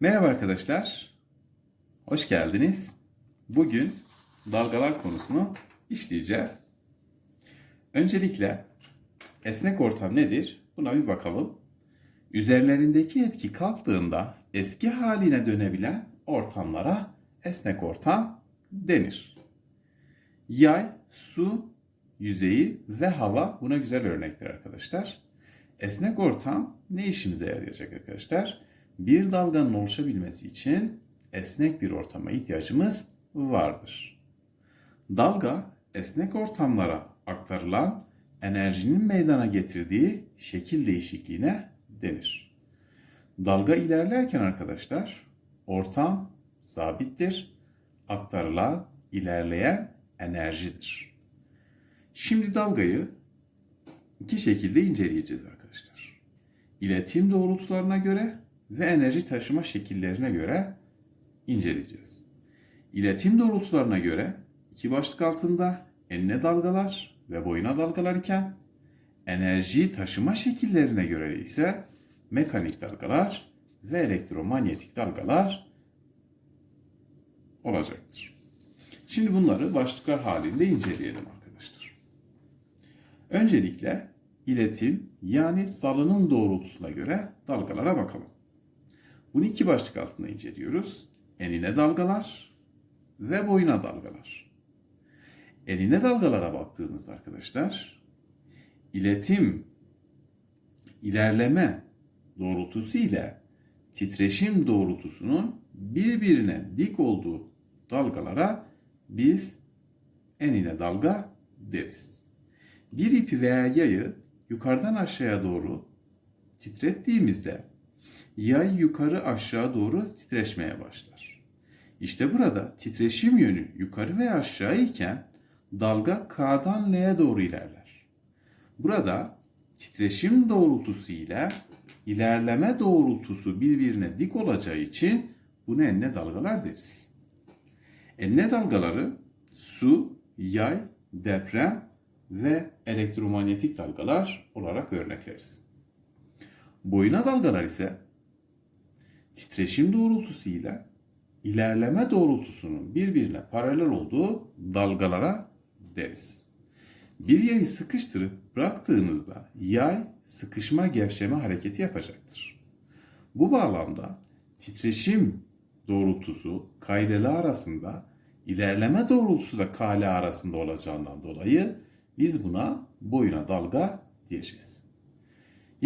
Merhaba arkadaşlar. Hoş geldiniz. Bugün dalgalar konusunu işleyeceğiz. Öncelikle esnek ortam nedir? Buna bir bakalım. Üzerlerindeki etki kalktığında eski haline dönebilen ortamlara esnek ortam denir. Yay, su, yüzeyi ve hava buna güzel örnekler arkadaşlar. Esnek ortam ne işimize yarayacak arkadaşlar? Bir dalganın oluşabilmesi için esnek bir ortama ihtiyacımız vardır. Dalga esnek ortamlara aktarılan enerjinin meydana getirdiği şekil değişikliğine denir. Dalga ilerlerken arkadaşlar ortam sabittir. Aktarılan, ilerleyen enerjidir. Şimdi dalgayı iki şekilde inceleyeceğiz arkadaşlar. İletim doğrultularına göre ve enerji taşıma şekillerine göre inceleyeceğiz. İletim doğrultularına göre iki başlık altında enine dalgalar ve boyuna dalgalar iken enerji taşıma şekillerine göre ise mekanik dalgalar ve elektromanyetik dalgalar olacaktır. Şimdi bunları başlıklar halinde inceleyelim arkadaşlar. Öncelikle iletim yani salınım doğrultusuna göre dalgalara bakalım. Bunu iki başlık altında inceliyoruz. Enine dalgalar ve boyuna dalgalar. Enine dalgalara baktığınızda arkadaşlar iletim ilerleme doğrultusu ile titreşim doğrultusunun birbirine dik olduğu dalgalara biz enine dalga deriz. Bir ipi veya yayı yukarıdan aşağıya doğru titrettiğimizde yay yukarı aşağı doğru titreşmeye başlar. İşte burada titreşim yönü yukarı ve aşağı iken dalga K'dan L'ye doğru ilerler. Burada titreşim doğrultusu ile ilerleme doğrultusu birbirine dik olacağı için buna enne dalgalar deriz. Enne dalgaları su, yay, deprem ve elektromanyetik dalgalar olarak örnekleriz. Boyuna dalgalar ise titreşim doğrultusu ile ilerleme doğrultusunun birbirine paralel olduğu dalgalara deriz. Bir yayı sıkıştırıp bıraktığınızda yay sıkışma gevşeme hareketi yapacaktır. Bu bağlamda titreşim doğrultusu K ile L arasında ilerleme doğrultusu da K ile arasında olacağından dolayı biz buna boyuna dalga diyeceğiz.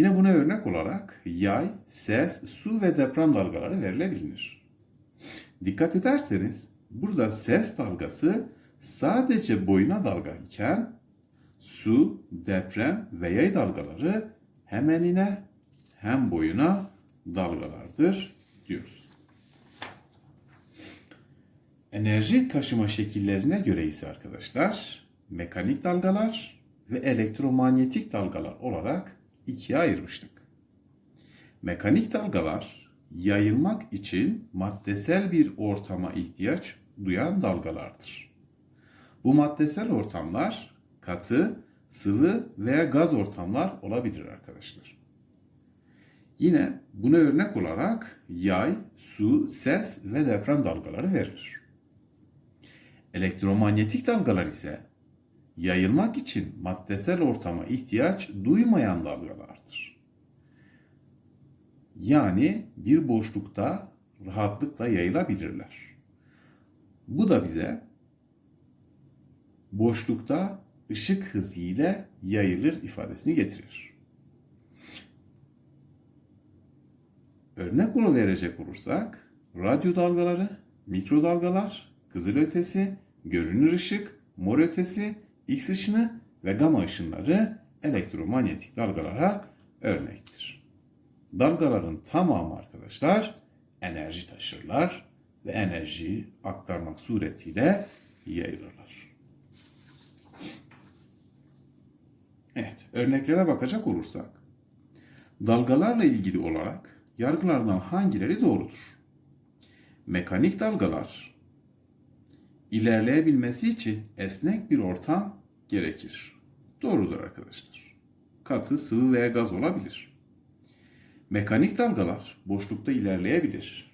Yine buna örnek olarak yay, ses, su ve deprem dalgaları verilebilir. Dikkat ederseniz burada ses dalgası sadece boyuna dalga iken su, deprem ve yay dalgaları hem enine hem boyuna dalgalardır diyoruz. Enerji taşıma şekillerine göre ise arkadaşlar mekanik dalgalar ve elektromanyetik dalgalar olarak ikiye ayırmıştık. Mekanik dalgalar yayılmak için maddesel bir ortama ihtiyaç duyan dalgalardır. Bu maddesel ortamlar katı, sıvı veya gaz ortamlar olabilir arkadaşlar. Yine buna örnek olarak yay, su, ses ve deprem dalgaları verilir. Elektromanyetik dalgalar ise yayılmak için maddesel ortama ihtiyaç duymayan dalgalardır. Yani bir boşlukta rahatlıkla yayılabilirler. Bu da bize boşlukta ışık hızı ile yayılır ifadesini getirir. Örnek olarak verecek olursak radyo dalgaları, mikrodalgalar, kızılötesi, görünür ışık, mor ötesi X ışını ve gama ışınları elektromanyetik dalgalara örnektir. Dalgaların tamamı arkadaşlar enerji taşırlar ve enerjiyi aktarmak suretiyle yayılırlar. Evet, örneklere bakacak olursak dalgalarla ilgili olarak yargılardan hangileri doğrudur? Mekanik dalgalar ilerleyebilmesi için esnek bir ortam gerekir. Doğrudur arkadaşlar. Katı, sıvı veya gaz olabilir. Mekanik dalgalar boşlukta ilerleyebilir.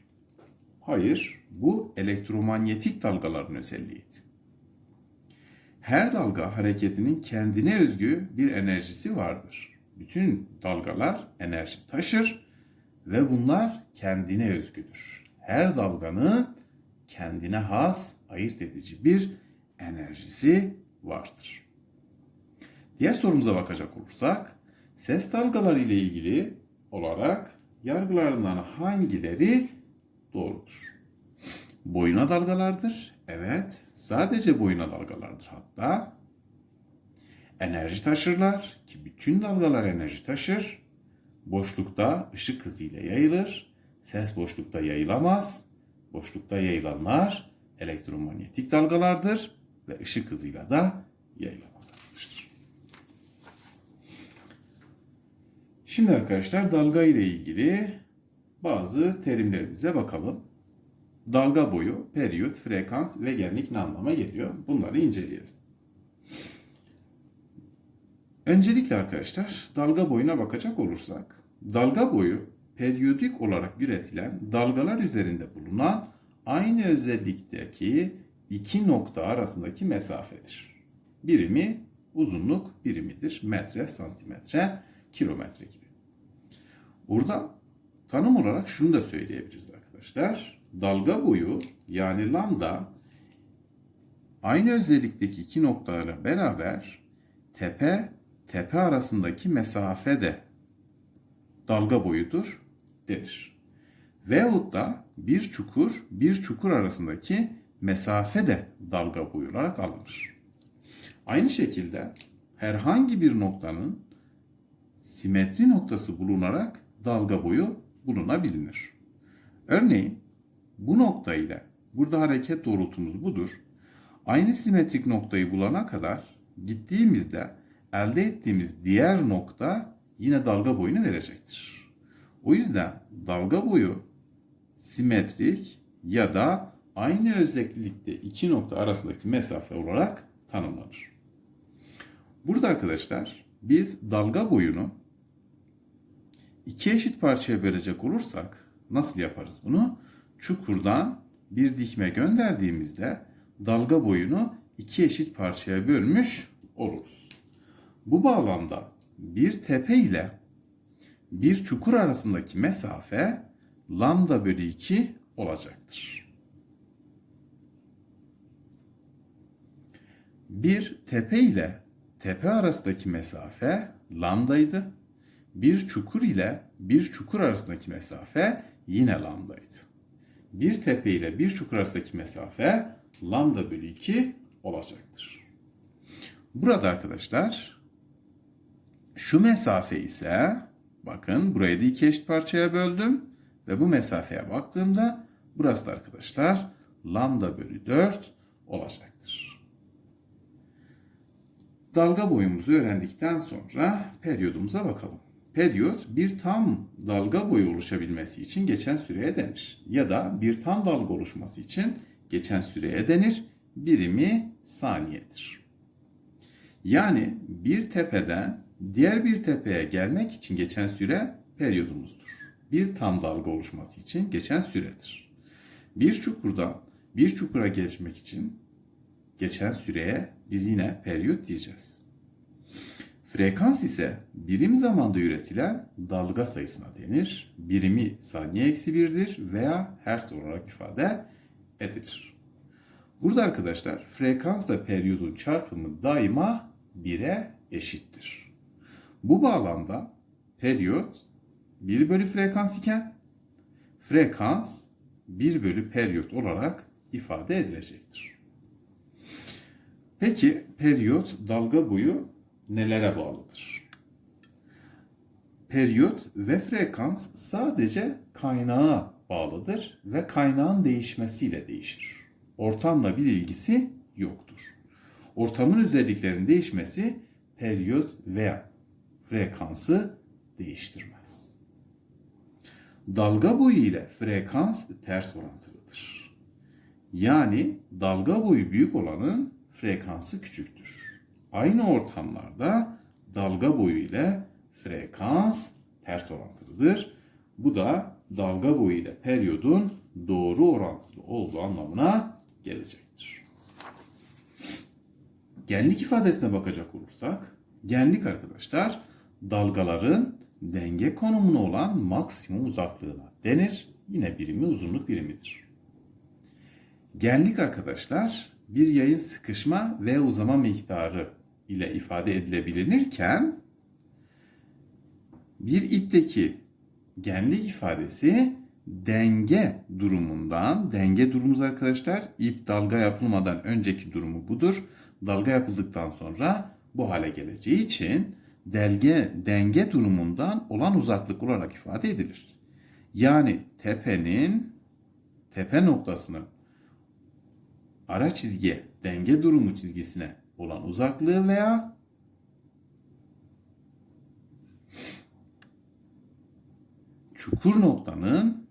Hayır, bu elektromanyetik dalgaların özelliğiydi. Her dalga hareketinin kendine özgü bir enerjisi vardır. Bütün dalgalar enerji taşır ve bunlar kendine özgüdür. Her dalganın kendine has, ayırt edici bir enerjisi vardır. Diğer sorumuza bakacak olursak, ses dalgaları ile ilgili olarak yargılarından hangileri doğrudur? Boyuna dalgalardır. Evet, sadece boyuna dalgalardır hatta. Enerji taşırlar ki bütün dalgalar enerji taşır. Boşlukta ışık hızıyla yayılır. Ses boşlukta yayılamaz. Boşlukta yayılanlar elektromanyetik dalgalardır ve ışık hızıyla da yayılamaz arkadaşlar. Şimdi arkadaşlar dalga ile ilgili bazı terimlerimize bakalım. Dalga boyu, periyot, frekans ve genlik ne anlama geliyor? Bunları inceleyelim. Öncelikle arkadaşlar dalga boyuna bakacak olursak, dalga boyu periyodik olarak üretilen dalgalar üzerinde bulunan aynı özellikteki iki nokta arasındaki mesafedir. Birimi uzunluk birimidir. Metre, santimetre, kilometre gibi. Burada tanım olarak şunu da söyleyebiliriz arkadaşlar. Dalga boyu yani lambda aynı özellikteki iki noktalarla beraber tepe tepe arasındaki mesafe de dalga boyudur denir. Veyahut da bir çukur bir çukur arasındaki mesafe de dalga boyu olarak alınır. Aynı şekilde herhangi bir noktanın simetri noktası bulunarak dalga boyu bulunabilir. Örneğin bu nokta ile burada hareket doğrultumuz budur. Aynı simetrik noktayı bulana kadar gittiğimizde elde ettiğimiz diğer nokta yine dalga boyunu verecektir. O yüzden dalga boyu simetrik ya da aynı özellikte iki nokta arasındaki mesafe olarak tanımlanır. Burada arkadaşlar biz dalga boyunu iki eşit parçaya bölecek olursak nasıl yaparız bunu? Çukurdan bir dikme gönderdiğimizde dalga boyunu iki eşit parçaya bölmüş oluruz. Bu bağlamda bir tepe ile bir çukur arasındaki mesafe lambda bölü 2 olacaktır. Bir tepe ile tepe arasındaki mesafe lambdaydı. Bir çukur ile bir çukur arasındaki mesafe yine lambdaydı. Bir tepe ile bir çukur arasındaki mesafe lambda bölü 2 olacaktır. Burada arkadaşlar şu mesafe ise bakın burayı da iki eşit parçaya böldüm ve bu mesafeye baktığımda burası da arkadaşlar lambda bölü 4 olacaktır. Dalga boyumuzu öğrendikten sonra periyodumuza bakalım. Periyot bir tam dalga boyu oluşabilmesi için geçen süreye denir. Ya da bir tam dalga oluşması için geçen süreye denir. Birimi saniyedir. Yani bir tepeden diğer bir tepeye gelmek için geçen süre periyodumuzdur. Bir tam dalga oluşması için geçen süredir. Bir çukurdan bir çukura geçmek için geçen süreye biz yine periyot diyeceğiz. Frekans ise birim zamanda üretilen dalga sayısına denir. Birimi saniye eksi birdir veya hertz olarak ifade edilir. Burada arkadaşlar frekansla periyodun çarpımı daima 1'e eşittir. Bu bağlamda periyot 1 bölü frekans iken frekans 1 bölü periyot olarak ifade edilecektir. Peki periyot dalga boyu nelere bağlıdır? Periyot ve frekans sadece kaynağa bağlıdır ve kaynağın değişmesiyle değişir. Ortamla bir ilgisi yoktur. Ortamın özelliklerinin değişmesi periyot veya frekansı değiştirmez. Dalga boyu ile frekans ters orantılıdır. Yani dalga boyu büyük olanın frekansı küçüktür. Aynı ortamlarda dalga boyu ile frekans ters orantılıdır. Bu da dalga boyu ile periyodun doğru orantılı olduğu anlamına gelecektir. Genlik ifadesine bakacak olursak, genlik arkadaşlar dalgaların denge konumuna olan maksimum uzaklığına denir. Yine birimi uzunluk birimidir. Genlik arkadaşlar bir yayın sıkışma ve uzama miktarı ile ifade edilebilirken bir ipteki genlik ifadesi denge durumundan, denge durumumuz arkadaşlar ip dalga yapılmadan önceki durumu budur. Dalga yapıldıktan sonra bu hale geleceği için delge, denge durumundan olan uzaklık olarak ifade edilir. Yani tepenin tepe noktasının ara çizgiye, denge durumu çizgisine olan uzaklığı veya çukur noktanın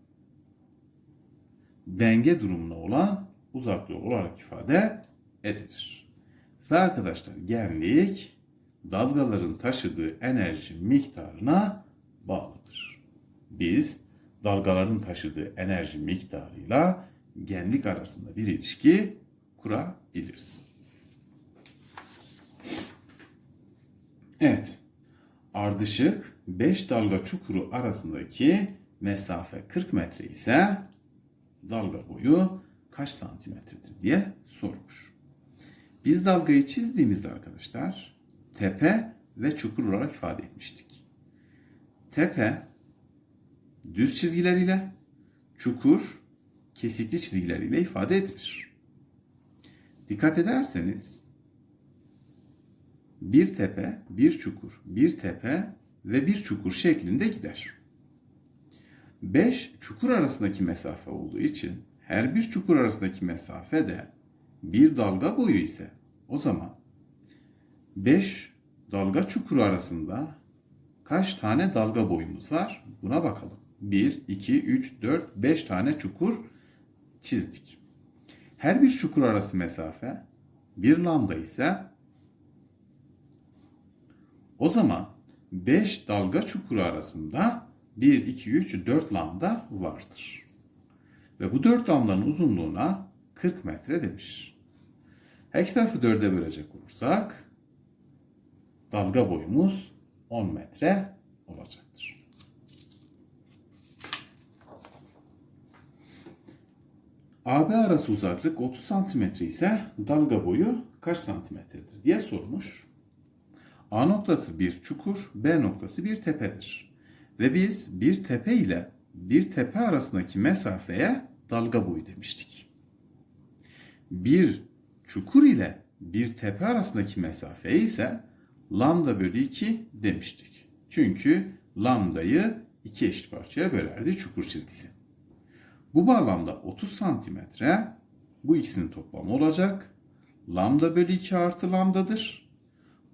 denge durumuna olan uzaklığı olarak ifade edilir. Ve arkadaşlar genlik dalgaların taşıdığı enerji miktarına bağlıdır. Biz dalgaların taşıdığı enerji miktarıyla genlik arasında bir ilişki kurabiliriz. Evet. Ardışık 5 dalga çukuru arasındaki mesafe 40 metre ise dalga boyu kaç santimetredir diye sormuş. Biz dalgayı çizdiğimizde arkadaşlar tepe ve çukur olarak ifade etmiştik. Tepe düz çizgileriyle, çukur kesikli çizgileriyle ifade edilir. Dikkat ederseniz bir tepe, bir çukur, bir tepe ve bir çukur şeklinde gider. 5 çukur arasındaki mesafe olduğu için her bir çukur arasındaki mesafe de bir dalga boyu ise o zaman 5 dalga çukuru arasında kaç tane dalga boyumuz var? Buna bakalım. 1, 2, 3, 4, 5 tane çukur çizdik. Her bir çukur arası mesafe bir lambda ise o zaman 5 dalga çukuru arasında 1, 2, 3, 4 lambda vardır. Ve bu 4 lambdanın uzunluğuna 40 metre demiş. Her iki tarafı 4'e bölecek olursak dalga boyumuz 10 metre olacaktır. AB arası uzaklık 30 santimetre ise dalga boyu kaç santimetredir diye sormuş. A noktası bir çukur, B noktası bir tepedir. Ve biz bir tepe ile bir tepe arasındaki mesafeye dalga boyu demiştik. Bir çukur ile bir tepe arasındaki mesafe ise lambda bölü 2 demiştik. Çünkü lambdayı iki eşit parçaya bölerdi çukur çizgisi. Bu bağlamda 30 santimetre bu ikisinin toplamı olacak. Lambda bölü 2 artı lambdadır.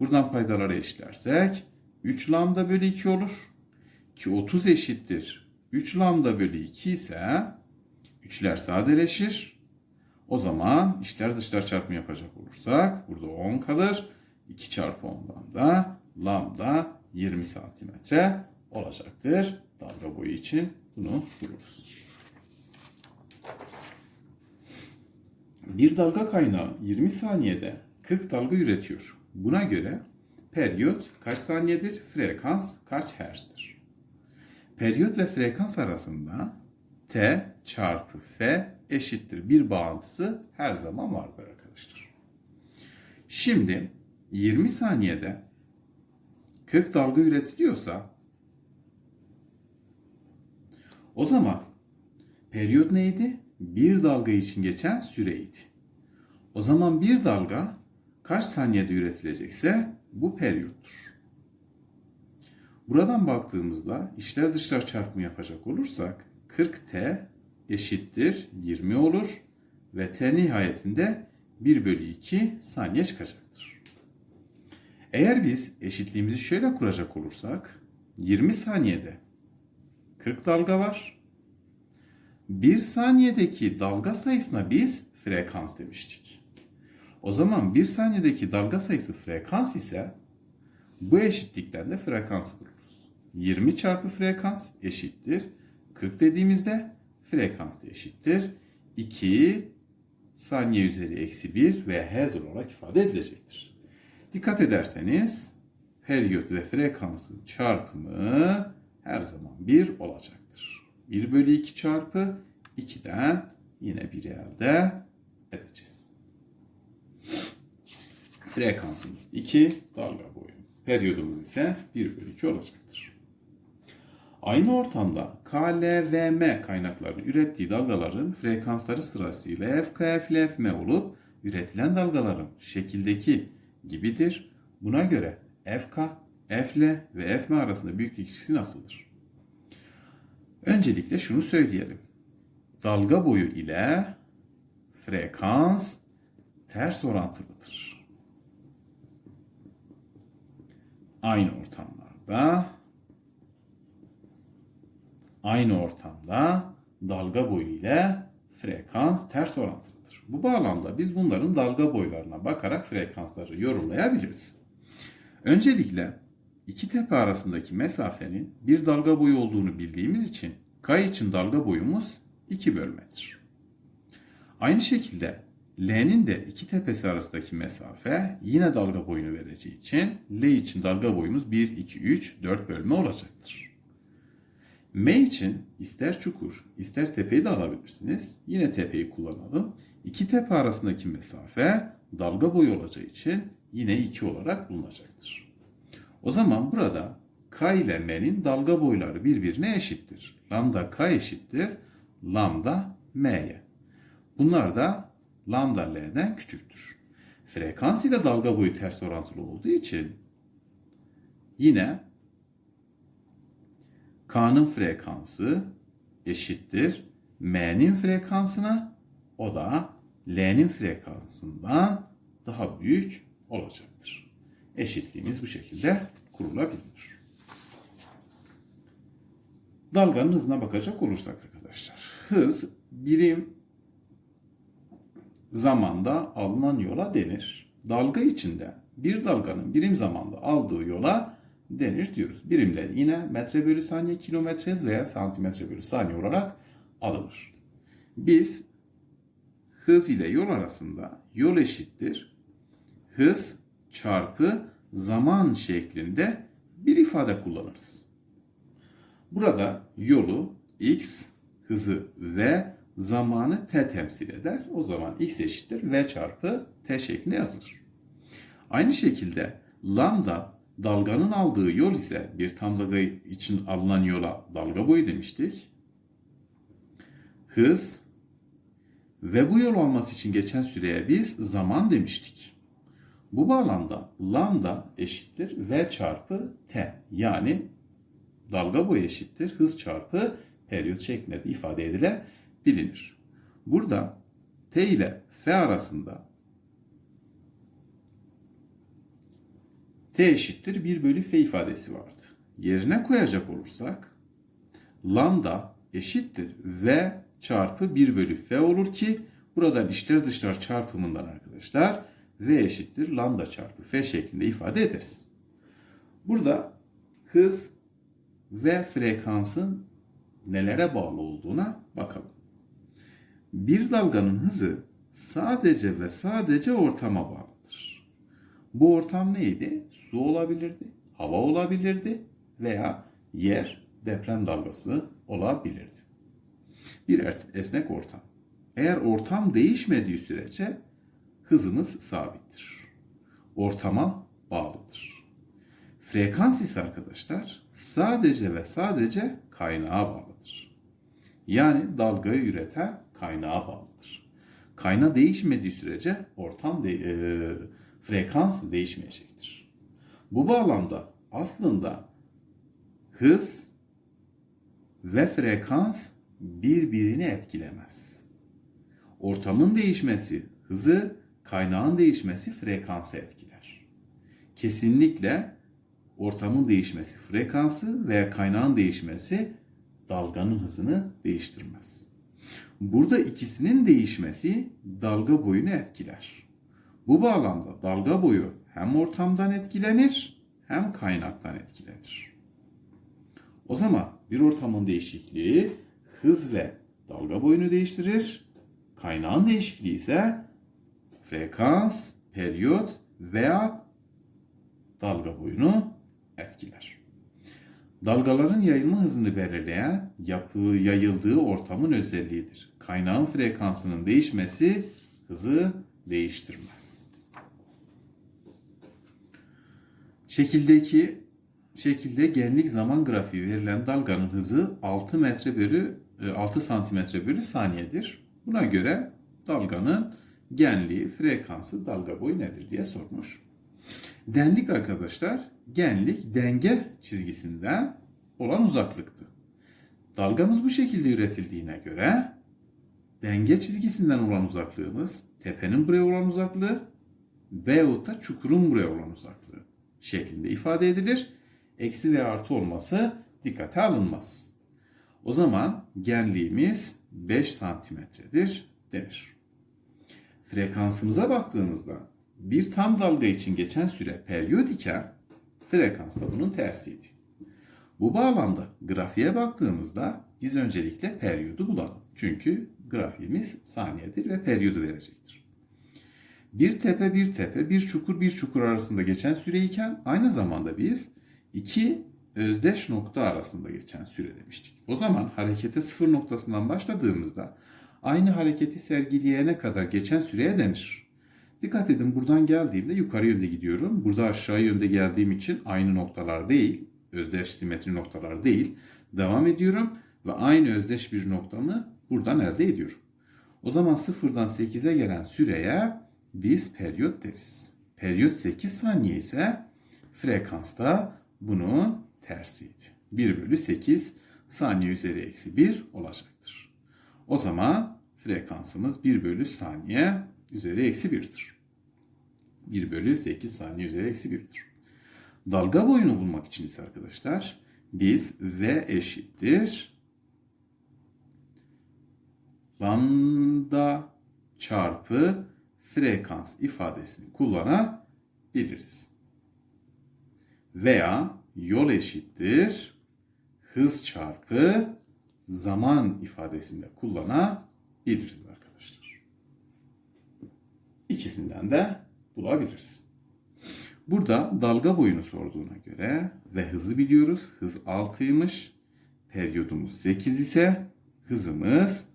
Buradan paydaları eşitlersek 3 lambda bölü 2 olur. Ki 30 eşittir. 3 lambda bölü 2 ise 3'ler sadeleşir. O zaman içler dışlar çarpımı yapacak olursak burada 10 kalır. 2 çarpı 10'dan da lambda 20 santimetre olacaktır. Dalga boyu için bunu buluruz. Bir dalga kaynağı 20 saniyede 40 dalga üretiyor. Buna göre periyot kaç saniyedir, frekans kaç hertz'tir? Periyot ve frekans arasında T çarpı F eşittir bir bağıntısı her zaman vardır arkadaşlar. Şimdi 20 saniyede 40 dalga üretiliyorsa o zaman periyot neydi? Bir dalga için geçen süreydi. O zaman bir dalga kaç saniyede üretilecekse bu periyottur. Buradan baktığımızda işler dışlar çarpımı yapacak olursak 40t eşittir 20 olur ve t nihayetinde 1 bölü 2 saniye çıkacaktır. Eğer biz eşitliğimizi şöyle kuracak olursak 20 saniyede 40 dalga var. 1 saniyedeki dalga sayısına biz frekans demiştik. O zaman 1 saniyedeki dalga sayısı frekans ise bu eşitlikten de frekansı buluruz. 20 çarpı frekans eşittir 40 dediğimizde frekans da eşittir. 2 saniye üzeri eksi 1 ve Hz olarak ifade edilecektir. Dikkat ederseniz periyot ve frekansın çarpımı her zaman 1 olacaktır. 1 bölü 2 çarpı 2'den yine bir elde edeceğiz. Frekansımız 2, dalga boyu. Periyodumuz ise 1 bölü 2 olacaktır. Aynı ortamda K, L ve M kaynaklarının ürettiği dalgaların frekansları sırasıyla FK, F, FM olup üretilen dalgaların şekildeki gibidir. Buna göre FK, Fl ve Fm arasında büyüklük ilişkisi nasıldır? Öncelikle şunu söyleyelim. Dalga boyu ile frekans ters orantılıdır. Aynı ortamlarda aynı ortamda dalga boyu ile frekans ters orantılıdır. Bu bağlamda biz bunların dalga boylarına bakarak frekansları yorumlayabiliriz. Öncelikle iki tepe arasındaki mesafenin bir dalga boyu olduğunu bildiğimiz için K için dalga boyumuz 2 bölmedir. Aynı şekilde L'nin de iki tepesi arasındaki mesafe yine dalga boyunu vereceği için L için dalga boyumuz 1, 2, 3, 4 bölme olacaktır. M için ister çukur, ister tepeyi de alabilirsiniz. Yine tepeyi kullanalım. İki tepe arasındaki mesafe dalga boyu olacağı için yine 2 olarak bulunacaktır. O zaman burada K ile M'nin dalga boyları birbirine eşittir. Lambda K eşittir. Lambda M'ye. Bunlar da lambda L'den küçüktür. Frekans ile dalga boyu ters orantılı olduğu için yine K'nın frekansı eşittir M'nin frekansına o da L'nin frekansından daha büyük olacaktır. Eşitliğimiz bu şekilde kurulabilir. Dalganın hızına bakacak olursak arkadaşlar. Hız birim zamanda alınan yola denir. Dalga içinde bir dalganın birim zamanda aldığı yola denir diyoruz. Birimler yine metre bölü saniye, kilometre veya santimetre bölü saniye olarak alınır. Biz hız ile yol arasında yol eşittir. Hız çarpı zaman şeklinde bir ifade kullanırız. Burada yolu x, hızı v, zamanı t temsil eder. O zaman x eşittir v çarpı t şeklinde yazılır. Aynı şekilde lambda dalganın aldığı yol ise bir tam dalga için alınan yola dalga boyu demiştik. Hız ve bu yol olması için geçen süreye biz zaman demiştik. Bu bağlamda lambda eşittir v çarpı t yani dalga boyu eşittir hız çarpı periyot şeklinde de ifade edilebilir. Burada t ile f arasında t eşittir 1 bölü f ifadesi vardı. Yerine koyacak olursak lambda eşittir v çarpı 1 bölü f olur ki buradan içler dışlar çarpımından arkadaşlar v eşittir lambda çarpı f şeklinde ifade ederiz. Burada hız ve frekansın nelere bağlı olduğuna bakalım. Bir dalganın hızı sadece ve sadece ortama bağlıdır. Bu ortam neydi? Su olabilirdi, hava olabilirdi veya yer, deprem dalgası olabilirdi. Bir esnek ortam. Eğer ortam değişmediği sürece hızımız sabittir. Ortama bağlıdır. Frekans ise arkadaşlar sadece ve sadece kaynağa bağlıdır. Yani dalgayı üreten kaynağa bağlıdır. Kayna değişmediği sürece ortam de, e, frekans değişmeyecektir. Bu bağlamda aslında hız ve frekans birbirini etkilemez. Ortamın değişmesi hızı, kaynağın değişmesi frekansı etkiler. Kesinlikle ortamın değişmesi frekansı veya kaynağın değişmesi dalganın hızını değiştirmez. Burada ikisinin değişmesi dalga boyunu etkiler. Bu bağlamda dalga boyu hem ortamdan etkilenir hem kaynaktan etkilenir. O zaman bir ortamın değişikliği hız ve dalga boyunu değiştirir. Kaynağın değişikliği ise frekans, periyot veya dalga boyunu etkiler. Dalgaların yayılma hızını belirleyen yapı yayıldığı ortamın özelliğidir. Kaynağın frekansının değişmesi hızı değiştirmez. Şekildeki şekilde genlik zaman grafiği verilen dalganın hızı 6 metre bölü e, 6 santimetre bölü saniyedir. Buna göre dalganın genliği, frekansı, dalga boyu nedir diye sormuş. Denlik arkadaşlar, genlik denge çizgisinden olan uzaklıktı. Dalgamız bu şekilde üretildiğine göre denge çizgisinden olan uzaklığımız tepenin buraya olan uzaklığı veyahut da çukurun buraya olan uzaklığı şeklinde ifade edilir. Eksi ve artı olması dikkate alınmaz. O zaman genliğimiz 5 santimetredir denir. Frekansımıza baktığımızda bir tam dalga için geçen süre periyot iken frekans da bunun tersiydi. Bu bağlamda grafiğe baktığımızda biz öncelikle periyodu bulalım. Çünkü grafiğimiz saniyedir ve periyodu verecektir. Bir tepe bir tepe, bir çukur bir çukur arasında geçen süreyken aynı zamanda biz iki özdeş nokta arasında geçen süre demiştik. O zaman harekete sıfır noktasından başladığımızda aynı hareketi sergileyene kadar geçen süreye denir. Dikkat edin buradan geldiğimde yukarı yönde gidiyorum. Burada aşağı yönde geldiğim için aynı noktalar değil, özdeş simetri noktalar değil. Devam ediyorum ve aynı özdeş bir noktamı buradan elde ediyorum. O zaman sıfırdan 8'e gelen süreye biz periyot deriz. Periyot 8 saniye ise frekansta bunun tersiydi. 1 bölü 8 saniye üzeri eksi 1 olacaktır. O zaman frekansımız 1 bölü saniye üzeri eksi 1'dir. 1 bölü 8 saniye üzeri eksi 1'dir. Dalga boyunu bulmak için ise arkadaşlar biz V eşittir lambda çarpı frekans ifadesini kullanabiliriz. Veya yol eşittir hız çarpı zaman ifadesinde kullanabiliriz arkadaşlar. İkisinden de bulabiliriz. Burada dalga boyunu sorduğuna göre ve hızı biliyoruz. Hız 6'ymış. Periyodumuz 8 ise hızımız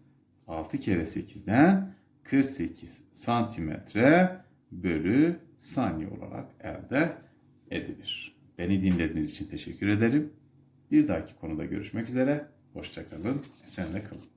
6 kere 8'den 48 santimetre bölü saniye olarak elde edilir. Beni dinlediğiniz için teşekkür ederim. Bir dahaki konuda görüşmek üzere. Hoşçakalın. Esenle kalın.